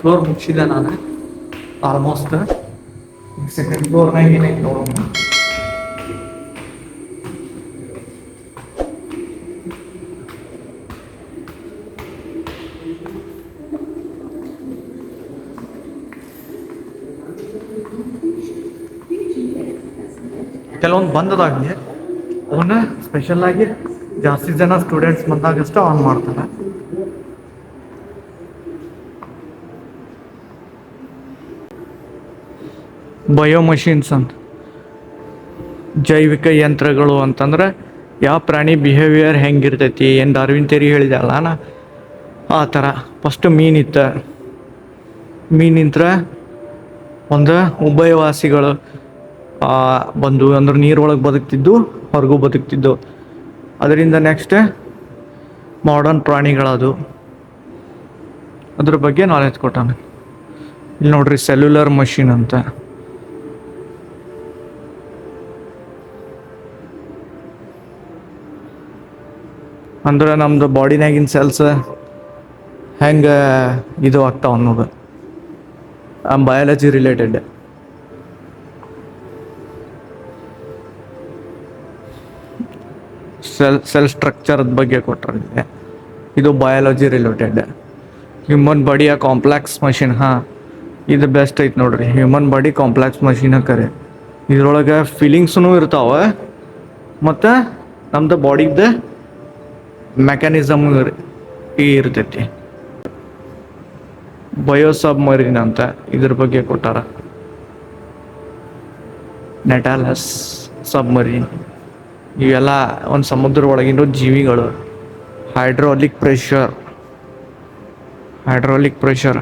Floor ಮುಗಿಸಿದೆ ನಾನು almost second ಫ್ಲೋರ್ನಾಗ ಏನೈತೆ ನೋಡೋಣ ಕೆಲವೊಂದು ಬಂದದಾಗಲಿ, ಅವನ್ನ ಸ್ಪೆಷಲ್ ಆಗಿ ಜಾಸ್ತಿ ಜನ ಸ್ಟೂಡೆಂಟ್ಸ್ ಬಂದಾಗಷ್ಟೇ ಆನ್ ಮಾಡ್ತಾರೆ. ಬಯೋ ಮಷಿನ್ಸ್ ಅಂತ. ಜೈವಿಕ ಯಂತ್ರಗಳು ಅಂತಂದ್ರೆ ಯಾವ ಪ್ರಾಣಿ ಬಿಹೇವಿಯರ್ ಹೆಂಗಿರ್ತೈತಿ ಏನು ಡಾರ್ವಿನ್ ತೆರಿ ಹೇಳಿದೆ ಅಲ್ಲ ನಾ ಆ ಥರ. ಫಸ್ಟು ಮೀನಿತ್ತ ಮೀನಿಂತ್ರ ಒಂದು ಉಭಯವಾಸಿಗಳು ಬಂದು ಅಂದ್ರೆ ನೀರೊಳಗೆ ಬದುಕ್ತಿದ್ದು, ಹೊರಗೂ ಬದುಕ್ತಿದ್ದು. ಅದರಿಂದ ನೆಕ್ಸ್ಟ್ ಮಾಡರ್ನ್ ಪ್ರಾಣಿಗಳದು. ಅದ್ರ ಬಗ್ಗೆ ನಾಲೆಜ್ ಕೊಟ್ಟಾನೆ ಇಲ್ಲಿ ನೋಡ್ರಿ ಸೆಲ್ಯುಲರ್ ಮಷಿನ್ ಅಂತ. ಅಂದ್ರೆ ನಮ್ದು ಬಾಡಿನಾಗಿನ ಸೆಲ್ಸ್ ಹೆಂಗೆ ಇದು ಆಗ್ತಾವ ಅನ್ನೋದು. Biology related cell cell structure ಬಗ್ಗೆ ಕೊಟ್ಟರೆ ಇದು ಬಯಾಲಜಿ ರಿಲೇಟೆಡ್ ಹ್ಯೂಮನ್ ಬಾಡಿಯ ಕಾಂಪ್ಲೆಕ್ಸ್ ಮಷಿನ್ ಹಾಂ. ಇದು ಬೆಸ್ಟ್ ಐತೆ ನೋಡ್ರಿ. ಹ್ಯೂಮನ್ ಬಾಡಿ ಕಾಂಪ್ಲೆಕ್ಸ್ ಮಷಿನ್ ಕರೆ. ಇದ್ರೊಳಗೆ ಫೀಲಿಂಗ್ಸೂ ಇರ್ತಾವೆ. ಮತ್ತು ನಮ್ದು ಬಾಡಿದ ಮೆಕ್ಯಾನಿಸಮ್ ಇರ್ತೈತಿ. ಬಯೋ ಸಬ್ಮರೀನ್ ಅಂತ ಇದ್ರ ಬಗ್ಗೆ ಕೊಟ್ಟಾರ. ನೆಟಾಲಸ್ ಸಬ್ಮರಿನ್ ಇವೆಲ್ಲ ಒಂದು ಸಮುದ್ರ ಒಳಗಿನ ಜೀವಿಗಳು. ಹೈಡ್ರೋಲಿಕ್ ಪ್ರೆಷರ್ ಹೈಡ್ರೋಲಿಕ್ ಪ್ರೆಷರ್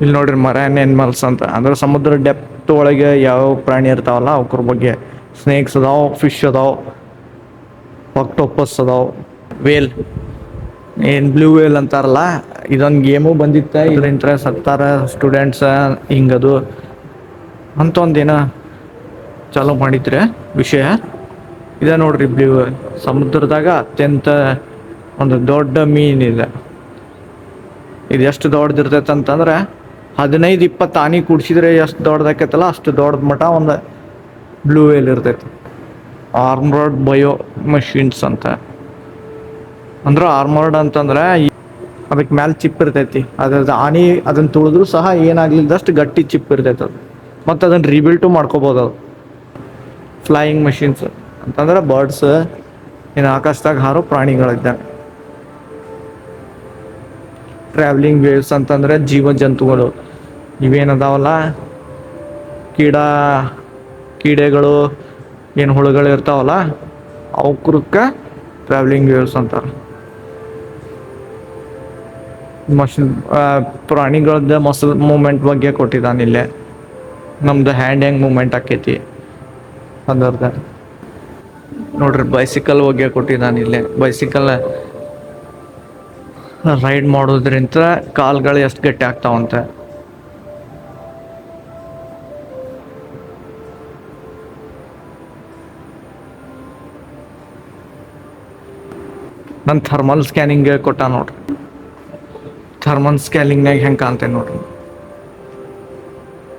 ಇಲ್ಲಿ ನೋಡ್ರಿ ಮರೈನ್ ಎನಿಮಲ್ಸ್ ಅಂತ. ಅಂದ್ರೆ ಸಮುದ್ರ ಡೆಪ್ತ್ ಒಳಗೆ ಯಾವ ಪ್ರಾಣಿ ಇರ್ತಾವಲ್ಲ ಅವ್ರ ಬಗ್ಗೆ ಸ್ನೇಕ್ಸ್ ಅದಾವ ಫಿಶ್ ಅದಾವ ಆಕ್ಟೋಪಸ್ ಅದಾವ. ವೇಲ್ ಏನು ಬ್ಲೂ ವೇಲ್ ಅಂತಾರಲ್ಲ ಇದೊಂದು ಗೇಮು ಬಂದಿತ್ತ. ಇಂಟ್ರೆಸ್ಟ್ ಸತ್ತಾರ ಸ್ಟೂಡೆಂಟ್ಸ ಹಿಂಗದು. ಅಂತ ಒಂದೇನ ಚಾಲೂ ಮಾಡಿದ್ರೆ ವಿಷಯ. ಇದೆ ನೋಡ್ರಿ ಬ್ಲೂ ಸಮುದ್ರದಾಗ ಅತ್ಯಂತ ಒಂದು ದೊಡ್ಡ ಮೀನಿದೆ ಇದು. ಎಷ್ಟು ದೊಡ್ಡದಿರ್ತೈತೆ ಅಂತಂದ್ರೆ ಹದಿನೈದು ಇಪ್ಪತ್ತು ಆನಿ ಕೂಡಿಸಿದ್ರೆ ಎಷ್ಟು ದೊಡ್ಡದಾಕೈತಲ್ಲ ಅಷ್ಟು ದೊಡ್ಡದ ಮಟ್ಟ ಒಂದು ಬ್ಲೂ ವೇಲ್ ಇರ್ತೈತಿ. ಆರ್ಮರ್ಡ್ ಬಯೋ ಮಷಿನ್ಸ್ ಅಂತ. ಅಂದ್ರೆ ಆರ್ಮರ್ಡ್ ಅಂತಂದ್ರೆ ಅದಕ್ಕೆ ಮ್ಯಾಲೆ ಚಿಪ್ ಇರ್ತೈತಿ. ಅದ್ರದ್ದು ಆನಿ ಅದನ್ನ ತುಳಿದ್ರು ಸಹ ಏನಾಗ್ಲಿಲ್ದಷ್ಟು ಗಟ್ಟಿ ಚಿಪ್ ಇರ್ತೈತೆ ಅದು. ಮತ್ತು ಅದನ್ನ ರಿಬಿಲ್ಟು ಮಾಡ್ಕೋಬೋದು ಅದು. ಫ್ಲೈಯಿಂಗ್ ಮಷಿನ್ಸ್ ಅಂತಂದ್ರೆ ಬರ್ಡ್ಸ್ ಏನು ಆಕಾಶದಾಗ ಹಾರೋ ಪ್ರಾಣಿಗಳಿದ್ದಾವೆ. ಟ್ರಾವೆಲಿಂಗ್ ವೇವ್ಸ್ ಅಂತಂದ್ರೆ ಜೀವ ಜಂತುಗಳು ಇವೇನದಾವಲ್ಲ ಕೀಡಾ ಕೀಡೆಗಳು, ಏನು ಹುಳುಗಳು ಇರ್ತಾವಲ್ಲ ಅವಕ್ರಕ್ಕೆ ಟ್ರಾವೆಲಿಂಗ್ ವೇವ್ಸ್ ಅಂತಾರೆ. ಮಷಿನ್ ಪ್ರಾಣಿಗಳದ್ದು ಮಸಲ್ ಮೂಮೆಂಟ್ ಬಗ್ಗೆ ಕೊಟ್ಟಿದ್ದಾನೆ ಇಲ್ಲೇ. ನಮ್ದು ಹ್ಯಾಂಡ್ ಹೆಂಗ್ ಮೂಮೆಂಟ್ ಆಕೈತಿ. ಅದರ್ದ ನೋಡ್ರಿ ಬೈಸಿಕಲ್ ಬಗ್ಗೆ ಕೊಟ್ಟಿದ್ದಾನೆ ಇಲ್ಲೇ. ಬೈಸಿಕಲ್ ರೈಡ್ ಮಾಡೋದ್ರಿಂದ ಕಾಲ್ಗಳು ಎಷ್ಟು ಗಟ್ಟಿ ಆಗ್ತಾವಂತ. ನನ್ನ ಥರ್ಮಲ್ ಸ್ಕ್ಯಾನಿಂಗ್ ಕೊಟ್ಟ ನೋಡ್ರಿ. ಥರ್ಮಲ್ ಸ್ಕ್ಯಾನಿಂಗ್ನಾಗ ಹೆಂಗೆ ಕಾಣ್ತೇನೆ ನೋಡ್ರಿ.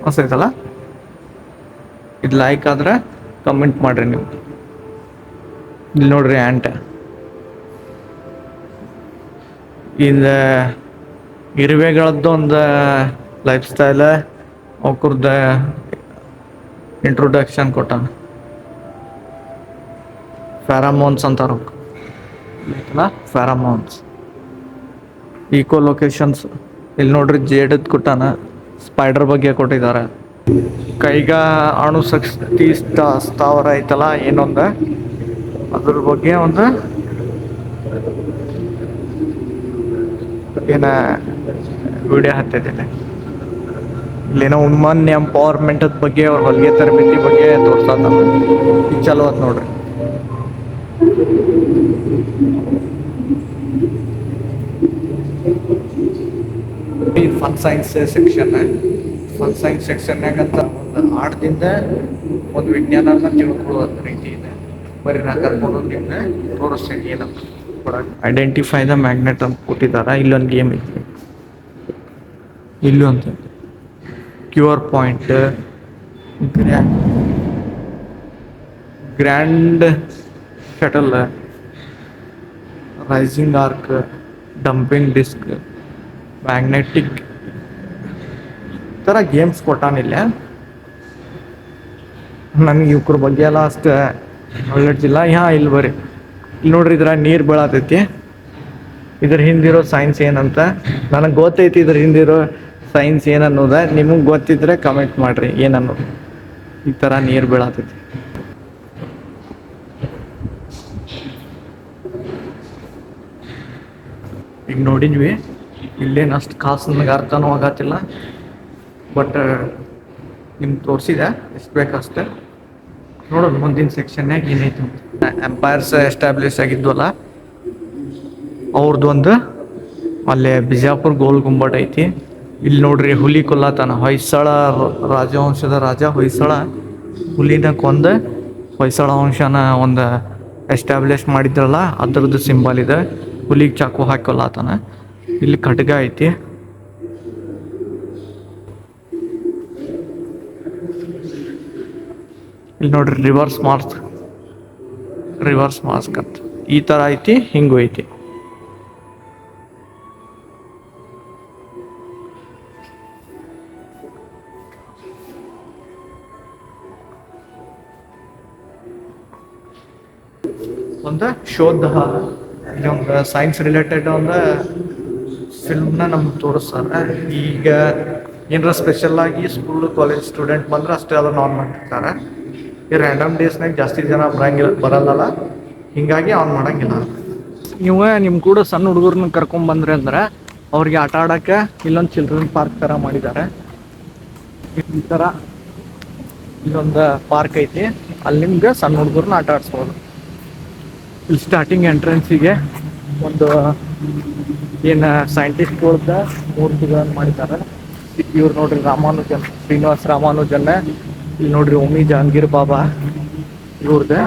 ಮಸ್ತೈತಲ್ಲ ಇದು ಲೈಕ್ ಆದ್ರೆ ಕಮೆಂಟ್ ಮಾಡ್ರಿ ನೀವು. ಇಲ್ಲಿ ನೋಡ್ರಿ ಆ್ಯಂಟ ಇಂದ ಇರುವೆಗಳದ್ದು ಒಂದು ಲೈಫ್ ಸ್ಟೈಲ ಅವ್ರದ ಇಂಟ್ರೊಡಕ್ಷನ್ ಕೊಟ್ಟಾನ. ಪ್ಯಾರಾಮೋನ್ಸ್ ಅಂತಾರ ಫ್ಯಾರಾಮೋನ್ಸ್ ಈಕೋ ಲೊಕೇಶನ್ಸ್ ಇಲ್ಲಿ ನೋಡ್ರಿ ಜೇಡದ್ ಕೊಟ್ಟಾನ ಸ್ಪೈಡರ್ ಬಗ್ಗೆ ಕೊಟ್ಟಿದ್ದಾರೆ. ಕೈಗ ಅಣು ಶಕ್ತಿ ಸ್ಥಾವರ ಐತಲ್ಲ, ಏನೊಂದ? ಅದ್ರ ಬಗ್ಗೆ ಒಂದು ಏನ ವಿಡಿಯೋ ಹತ್ತಿದ್ದೇನೆ. ಇಲ್ಲೇನೋ ವುಮನ್ ಎಂಪವರ್ಮೆಂಟ್ ಬಗ್ಗೆ, ಅವ್ರ ಹೊಲಿಗೆ ತರಬೇತಿ ಬಗ್ಗೆ ತೋರ್ಸತ್ತ ಚಲೋ ಆತ್ ನೋಡ್ರಿ. ಈ fun science section fun science ಸೆಕ್ಷನ್ನಾಗ ಅಂತ ಒಂದು ಆಟದಿಂದ ಒಂದು ವಿಜ್ಞಾನನ ತಿಳ್ಕೊಳ್ಳೋ ರೀತಿ ಇದೆ. ಬರೀ ನಾ ಕರ್ಕೊಂಡು ತೋರಿಸ್ತೀನಿ ತೋರಿಸ್ತೇನೆ ಏನಂತ ಐಡೆಂಟಿಫೈ ದ ಮ್ಯಾಗ್ನೆಟ್ ಅಂತ ಕೊಟ್ಟಿದ್ದಾರೆ? ಇಲ್ಲೊಂದು ಗೇಮ್ ಐತಿ ಇಲ್ಲೂ ಅಂತ. Q R point grand shuttle rising arc dumping disc magnetic ಥರ ಗೇಮ್ಸ್ ಕೊಟ್ಟಾನಿಲ್ಲ ನನಗೆ ಇವ್ರ ಬಗ್ಗೆ ಎಲ್ಲ ಅಷ್ಟು ನಾಲೆಡ್ಜ್ ಇಲ್ಲ. ಹಾಂ ಇಲ್ಲಿ ಬರ್ರಿ. ಇಲ್ಲಿ ನೋಡ್ರಿ ಇದ್ರ ನೀರು ಬೀಳತೈತಿ. ಇದ್ರ ಹಿಂದಿರೋ ಸೈನ್ಸ್ ಏನಂತ. ನನಗೆ ಗೊತ್ತೈತಿ ಇದ್ರ ಹಿಂದಿರೋ ಸೈನ್ಸ್ ಏನನ್ನೋದ. ನಿಮಗೆ ಗೊತ್ತಿದ್ರೆ ಕಮೆಂಟ್ ಮಾಡಿರಿ ಏನನ್ನೋದು. ಈ ಥರ ನೀರು ಬೀಳತೈತಿ. ಈಗ ನೋಡಿದ್ವಿ ಇಲ್ಲೇನು ಅಷ್ಟು ಕಾಸು ನನಗೆ ಅರ್ಥನೂ ಆಗತ್ತಿಲ್ಲ. ಬಟ್ ನಿಮ್ಗೆ ತೋರಿಸಿದೆ ಎಷ್ಟು ಬೇಕಷ್ಟೆ ನೋಡೋಣ ಮುಂದಿನ ಸೆಕ್ಷನ್ನಾಗ ಏನೈತಿ ಎಂಪೈರ್ಸ್ ಎಸ್ಟಾಬ್ಲಿಷ್ ಆಗಿದ್ವಲ್ಲ? ಅವ್ರದ್ದು ಒಂದು ಅಲ್ಲೇ ಬಿಜಾಪುರ ಗೋಲ್ ಗುಂಬಟ್ ಐತಿ. ಇಲ್ಲಿ ನೋಡ್ರಿ ಹುಲಿ ಕೊಲ್ಲತಾನ ಹೊಯ್ಸಳ ರಾಜವಂಶದ ರಾಜ ಹೊಯ್ಸಳ. ಹುಲಿನ ಕೊಂದ ಹೊಯ್ಸಳ ವಂಶನ ಒಂದು ಎಸ್ಟಾಬ್ಲಿಷ್ ಮಾಡಿದ್ರಲ್ಲ ಅದ್ರದ್ದು ಸಿಂಬಲ್ ಇದೆ. ಹುಲಿಗೆ ಚಾಕು ಹಾಕೊಲ್ಲಾತನ ಕೊಲ್ಲತಾನ ಇಲ್ಲಿ ಖಡ್ಗ ಐತಿ. ಇಲ್ಲಿ ನೋಡ್ರಿ ರಿವರ್ಸ್ ಮಾಸ್ಕ್ ರಿವರ್ಸ್ ಮಾಸ್ಕ್ ಅಂತ. ಈ ಥರ ಐತಿ, ಹಿಂಗೂ ಐತಿ. ಒಂದು ಶೋಧ ಒಂದು ಸೈನ್ಸ್ ರಿಲೇಟೆಡ್ ಒಂದು ಫಿಲ್ಮ್ನ ನಮ್ಗೆ ತೋರಿಸ್ತಾರೆ. ಈಗ ಏನಾರ ಸ್ಪೆಷಲ್ ಆಗಿ ಸ್ಕೂಲ್ ಕಾಲೇಜ್ ಸ್ಟೂಡೆಂಟ್ ಬಂದ್ರೆ ಅಷ್ಟೇ ಅದನ್ನ ಆನ್ ಮಾಡ್ತಿರ್ತಾರೆ ಈ ರ್ಯಾಂಡಮ್ ಡೇಸ್ನಾಗ ಜಾಸ್ತಿ ಜನ ಬರಂಗಿಲ್ಲ, ಬರಲ್ಲಲ್ಲ. ಹಿಂಗಾಗಿ ಆನ್ ಮಾಡಂಗಿಲ್ಲ. ನೀವು ನಿಮ್ಮ ಕೂಡ ಸಣ್ಣ ಹುಡುಗರನ್ನ ಕರ್ಕೊಂಡ್ ಬಂದ್ರಿ ಅಂದ್ರೆ ಅವ್ರಿಗೆ ಆಟ ಆಡಕ್ಕೆ ಇಲ್ಲೊಂದು ಚಿಲ್ಡ್ರನ್ ಪಾರ್ಕ್ ಥರ ಮಾಡಿದ್ದಾರೆ. ಈ ಥರ ಇಲ್ಲೊಂದು ಪಾರ್ಕ್ ಐತಿ. ಅಲ್ಲಿ ನಿಮ್ಗೆ ಸಣ್ಣ ಹುಡುಗರನ್ನ ಆಟ ಆಡಿಸ್ಬೋದು. ಇಲ್ಲಿ ಸ್ಟಾರ್ಟಿಂಗ್ ಎಂಟ್ರೆನ್ಸಿಗೆ ಒಂದು, ಏನು ಸೈಂಟಿಸ್ಟ್ಗಳ್ದ ಮೂರ್ತಿಗಳನ್ನು ಮಾಡಿದ್ದಾರೆ. ಇವ್ರು ನೋಡ್ರಿ ರಾಮಾನುಜನ್, ಶ್ರೀನಿವಾಸ ರಾಮಾನುಜನ್ ಇಲ್ಲಿ ನೋಡ್ರಿ ಓಮಿ ಜಹಾಂಗೀರ್ ಬಾಬಾ ಇವ್ರದ್ದು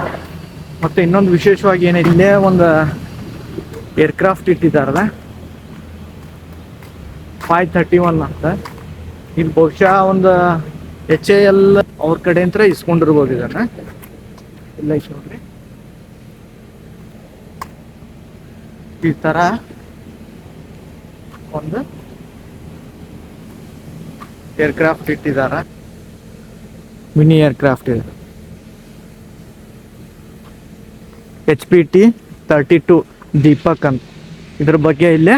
ಮತ್ತು ಇನ್ನೊಂದು ವಿಶೇಷವಾಗಿ ಏನಿದೆ, ಇಲ್ಲೇ ಒಂದು ಏರ್ಕ್ರಾಫ್ಟ್ ಇಟ್ಟಿದ್ದಾರಲ್ಲ? ಫೈವ್ ಥರ್ಟಿ ಒನ್ ಅಂತ. ಇದು ಬಹುಶಃ ಒಂದು ಎಚ್ ಎ ಎಲ್ ಅವ್ರ ಕಡೆ ಅಂತ ಇಸ್ಕೊಂಡಿರ್ಬೋದು ಇದನ್ನ. ಇಲ್ಲ ನೋಡ್ರಿ ಈ ತರ ಒಂದು. ಏರ್ಕ್ರಾಫ್ಟ್ ಇಟ್ಟಿದಾರ? ಮಿನಿ ಏರ್ಕ್ರಾಫ್ಟ್ ಇದೆ. H P T thirty two Deepak ಅಂತ. ಇದ್ರ ಬಗ್ಗೆ ಇಲ್ಲೇ?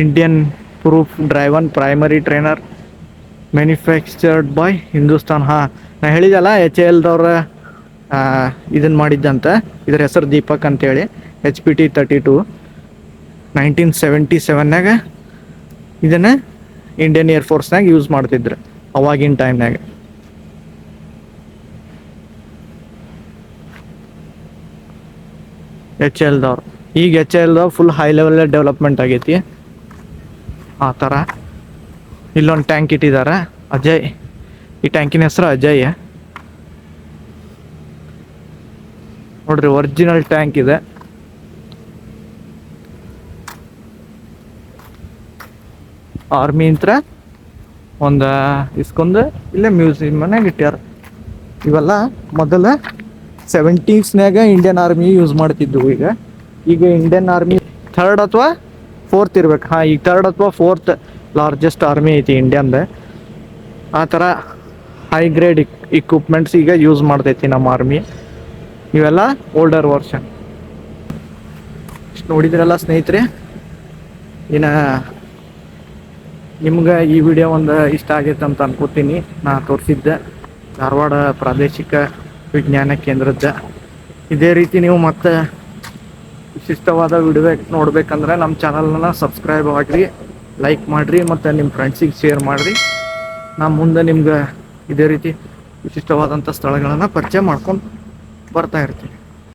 Indian proof driven primary trainer manufactured by Hindustan ಹಾ ನಾ ಹೇಳಿದಲ್ಲ ಎಚ್ ಎ ಎಲ್ದವ್ರ ಇದನ್ನ ಮಾಡಿದ್ದಂತೆ. ಇದ್ರ ಹೆಸರು ದೀಪಕ್ ಅಂತೇಳಿ. H P T thirty two nineteen seventy ಸೆವೆನ್ನಾಗ ಇದನ್ನು ಇಂಡಿಯನ್ ಏರ್ಫೋರ್ಸ್ನಾಗ ಯೂಸ್ ಮಾಡ್ತಿದ್ರು, ಅವಾಗಿನ ಟೈಮ್ನಾಗ ಎಚ್ ಎಲ್ದವ್ರು ಈಗ ಎಚ್ ಎಲ್ದವ್ರು ಫುಲ್ ಹೈ ಲೆವೆಲ್ ಡೆವಲಪ್ಮೆಂಟ್ ಆಗೈತಿ. ಆ ಥರ. ಇಲ್ಲೊಂದು ಟ್ಯಾಂಕ್ ಇಟ್ಟಿದ್ದಾರೆ ಅಜಯ್. ಈ ಟ್ಯಾಂಕಿನ ಹೆಸರು ಅಜಯ್. ನೋಡ್ರಿ ಒರಿಜಿನಲ್ ಟ್ಯಾಂಕ್ ಇದೆ. ಆರ್ಮಿ ಅಂತ ಒಂದು ಇಸ್ಕೊಂಡು ಇಲ್ಲೇ ಮ್ಯೂಸಿಯಮ್ನಾಗ ಇಟ್ಟ್ಯಾರ ಇವೆಲ್ಲ ಮೊದಲ ಸೆವೆಂಟೀಸ್ನ್ಯಾಗ ಇಂಡಿಯನ್ ಆರ್ಮಿ ಯೂಸ್ ಮಾಡ್ತಿದ್ವು ಈಗ. ಈಗ ಇಂಡಿಯನ್ ಆರ್ಮಿ ಥರ್ಡ್ ಅಥವಾ ಫೋರ್ತ್ ಇರ್ಬೇಕು. ಹಾಂ, ಈಗ ಥರ್ಡ್ ಅಥವಾ ಫೋರ್ತ್ ಲಾರ್ಜೆಸ್ಟ್ ಆರ್ಮಿ ಐತಿ ಇಂಡಿಯನ್ದ ಆ ಥರ ಹೈ ಗ್ರೇಡ್ ಇಕ್ವಿಪ್ಮೆಂಟ್ಸ್ ಈಗ ಯೂಸ್ ಮಾಡ್ತೈತಿ ನಮ್ಮ ಆರ್ಮಿ ಇವೆಲ್ಲ ಓಲ್ಡರ್ ವರ್ಷನ್ ಇಷ್ಟು ನೋಡಿದ್ರಲ್ಲ ಸ್ನೇಹಿತರೆ, ಇನ್ನು ನಿಮ್ಗೆ ಈ ವಿಡಿಯೋ ಒಂದು ಇಷ್ಟ ಆಗೈತೆ ಅಂತ ಅನ್ಕೋತೀನಿ. ನಾ ತೋರಿಸಿದ್ದೆ ಧಾರವಾಡ ಪ್ರಾದೇಶಿಕ ವಿಜ್ಞಾನ ಕೇಂದ್ರದ್ದ ಇದೇ ರೀತಿ ನೀವು ಮತ್ತೆ ವಿಶಿಷ್ಟವಾದ ವಿಡಿಯೋ ನೋಡ್ಬೇಕಂದ್ರೆ ನಮ್ಮ ಚಾನಲ್ನ ಸಬ್ಸ್ಕ್ರೈಬ್ ಆಗಿರಿ ಲೈಕ್ ಮಾಡಿರಿ ಮತ್ತು ನಿಮ್ಮ ಫ್ರೆಂಡ್ಸಿಗೆ ಶೇರ್ ಮಾಡಿರಿ. ನಾ ಮುಂದೆ ನಿಮ್ಗೆ ಇದೇ ರೀತಿ ವಿಶಿಷ್ಟವಾದಂಥ ಸ್ಥಳಗಳನ್ನು ಪರಿಚಯ ಮಾಡ್ಕೊಂಡು ಬರ್ತಾ ಇರ್ತೀನಿ.